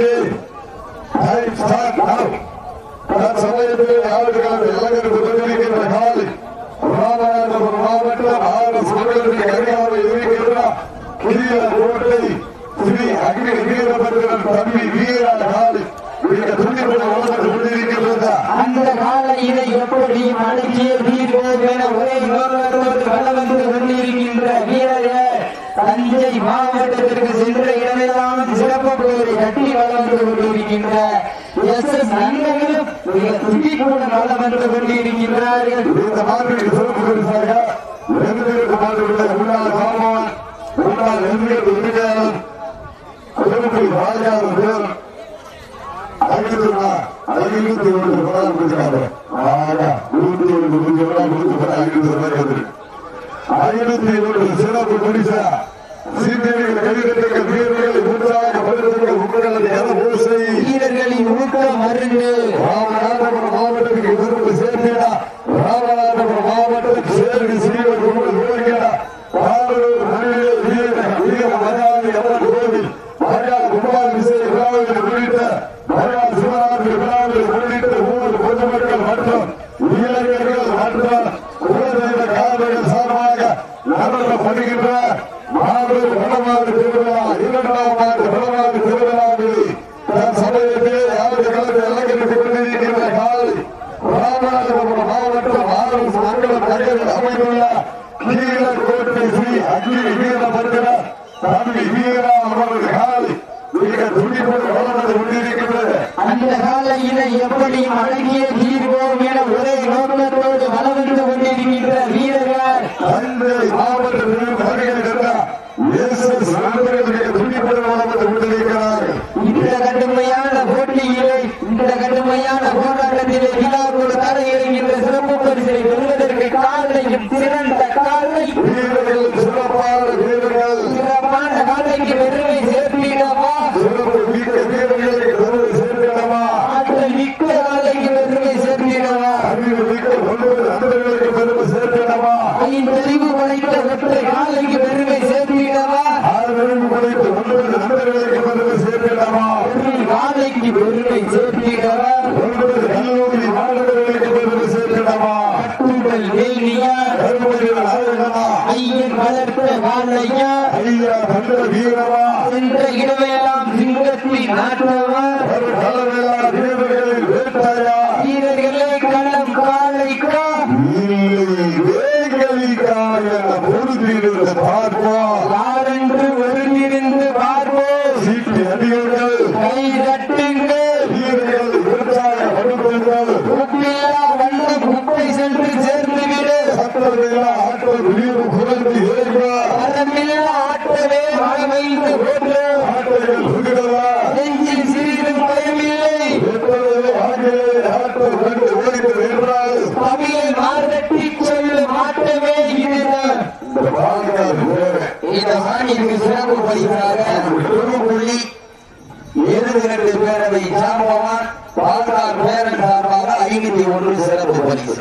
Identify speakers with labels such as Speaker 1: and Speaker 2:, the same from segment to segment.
Speaker 1: Ready time start நவ சமயத்தில் ஆளுநர்கள் இளைஞர்கள் கொண்டிருக்கின்ற காலை ராமநாதபுரம் மாவட்டம் ஆறு சுவர்களுக்கு அருகாமல் இருக்கின்ற புதிய கோட்டை ஸ்ரீ அக்னி வீரபத்திரன் தம்பி வீரா காலை மிக துணிவுடன் வளர்ந்து கொண்டிருக்கின்றதா
Speaker 2: அந்த காலையில எப்படி அடக்கிய வீரர் என ஒரே நோக்கத்தோடு வலம் வந்து கொண்டிருக்கின்ற வீரர்கள் தஞ்சை மாவட்டத்திற்கு சென்ற இடமெல்லாம் சிறப்பு பெயரை கட்டி வளர்ந்து கொண்டிருக்கின்ற எஸ் எஸ் நண்பர்களும் மிக வந்து கொண்டிருக்கின்றார்கள்
Speaker 1: இந்த மாநில சிறப்பு பரிசாக நெருங்கிற்கு மாநில முன்னாள் ராமன் முன்னாள் நெருங்கிற்கு உரிமையாளர் திருப்பதி ராஜாவின் பேர் ஐநூத்தி ஒன்று படம் கொடுக்கிறாங்க ஆனா ஒன்று படம் கொடுத்து ஐநூறு ஐநூத்தி ஒன்று சிறப்பு பரிசா. சீனியர்கள் கைதட்டுகள்
Speaker 2: इज़्ज़त की तरह
Speaker 1: சட்டமில்லா ஆற்றல் வீடு குறைந்து ஏறுகிறார்
Speaker 2: அறமில்லா ஆட்டவே மழமைந்து போற்று
Speaker 1: ஆட்டைகள் சுடுகிறதா
Speaker 2: நெஞ்சில் சிறிதும் பயமில்லை.
Speaker 1: எப்பொழுது ஆகிய ஆற்றல் கண்டு வென்றால்
Speaker 2: தமிழை மார்கட்டி
Speaker 1: இந்த
Speaker 2: இந்த சிறப்பு
Speaker 1: பேரவை ஜாம்பவான் பாதுகாப்பு பேரன் சார்பாக ஐநூத்தி ஒன்று சிறப்பு பரிசு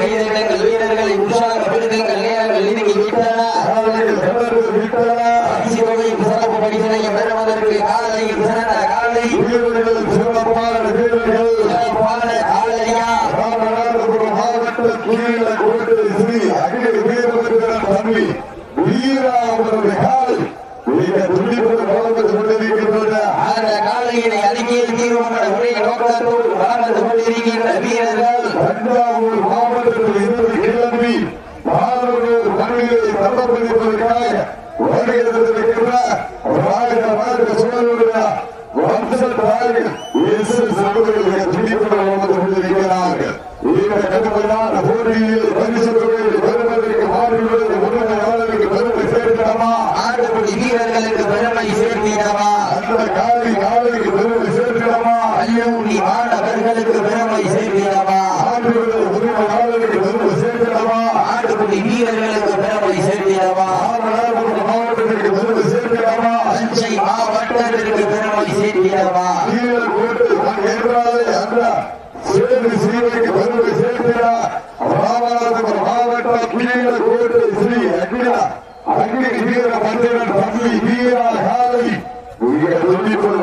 Speaker 2: வீரர்கள் வீரர்களை உற்சாகப்படுத்துங்கள். நேரங்கள் நெருங்கி விட்டன
Speaker 1: காலையில் கிணறு விட்டனா
Speaker 2: சிவகை சிறப்பு பரிசனை பெறுவதற்கு காலை சிறந்த காலை
Speaker 1: வீரர்கள் சிறப்பான வீரர்கள்
Speaker 2: சிறப்பான காலையா
Speaker 1: ராமநாதபுரம் மாவட்ட கீழ கோட்டை ஸ்ரீ அகில வீரபத்திரன் தம்பி வீராமரது காலை மிக துடிப்புடன் வளர்ந்து கொண்டிருக்கின்றன
Speaker 2: அந்த காலையினை அறிக்கையில் தீர்மான நோக்கத்தோடு வளர்ந்து கொண்டிருக்கின்ற வீரர்கள்
Speaker 1: தஞ்சாவூர் மாவட்டத்தில் இருந்து கிளம்பி வருகிறதற்கின்ற இயேசு துடிப்புடன் கொண்டிருக்கிறார்கள் இந்த கடுமையான போட்டியில் பரிசு சேர்க்கிறவா மாவட்டத்திற்கு பெருமை சேர்க்கிறவா?
Speaker 2: தஞ்சை மாவட்டத்திற்கு பெருமை
Speaker 1: சேர்க்கிறவா? சேவை சேவைக்கு பெருமை சேர்க்கிறா ராமநாதபுரம் மாவட்டம் கீழக்கோட்டை ஸ்ரீ அக்னியா அக்னி வீர மந்திரன்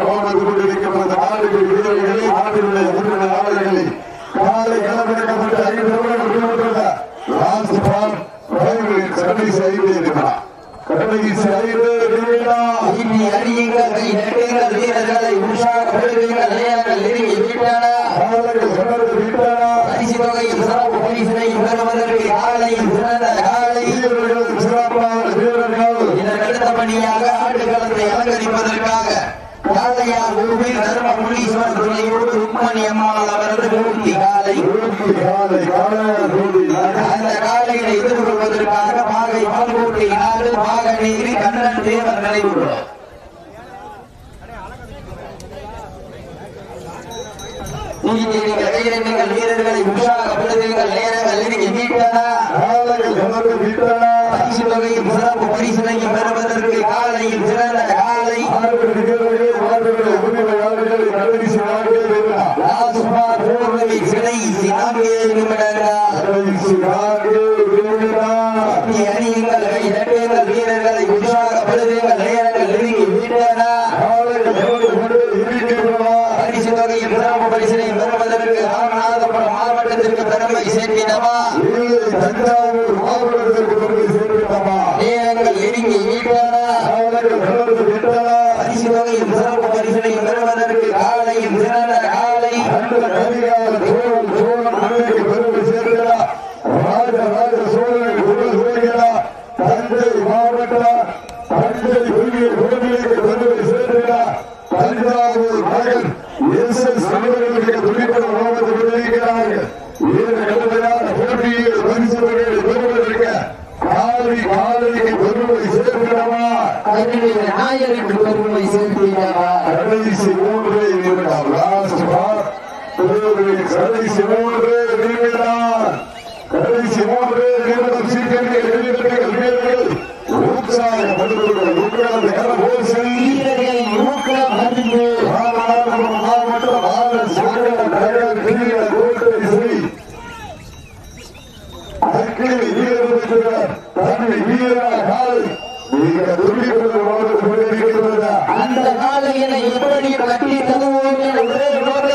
Speaker 1: மாவட்டத்தில் இருக்கின்ற நாடுகள் வீரர்களே
Speaker 2: அந்த வீரர்களை உற்சாகப்படுத்துங்கள் நேரங்கள் நெருங்கி
Speaker 1: வீட்டனா
Speaker 2: பரிசு தொகையை பெறுவது
Speaker 1: அந்த கவிதையால் சோழன் சோழன் அன்னைக்கு பெருமை சேர்க்கிறா ராஜ ராஜ
Speaker 2: சோழனுக்கு
Speaker 1: கடைசி மூன்று நிமிடம் கடைசி மூன்று நிமிடம் சீக்கிரத்தை எழுதிவிட்டீர்கள் உற்சாகப்படுத்துங்கள் உங்களது நேரம்
Speaker 2: போல் செல்வதை ஊக்கம் அறிந்து
Speaker 1: ராமநாதபுரம் மாவட்டம் ஆறு சோழர் நகர் கிரிய கோட்டை
Speaker 2: அந்த காலையினை எப்படி கட்டி தருவோம் என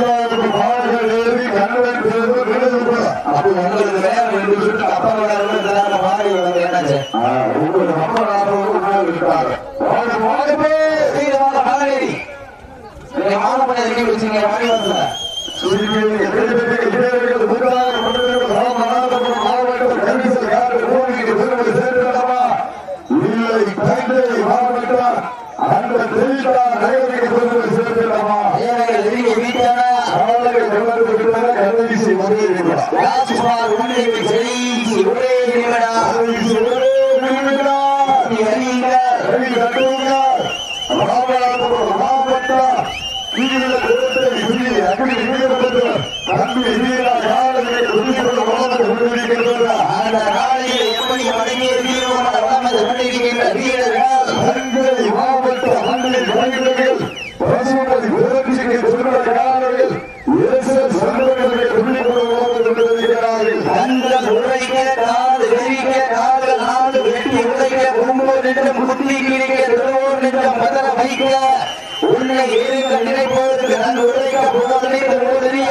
Speaker 2: உங்களுக்கு வேணும் என்று சொல்லிட்டு அப்பா வளர்ந்து மாறி வளர்ந்து என்னாச்சு உங்களுக்கு அப்பா வளர்ந்து மாறி வளர்ந்து கட்டுகிறார்.
Speaker 1: ராமநாதபுரம் மாவட்ட
Speaker 2: எப்படி வழங்கிய வீரமான வீரர்கள் Bumudri, Bumudri,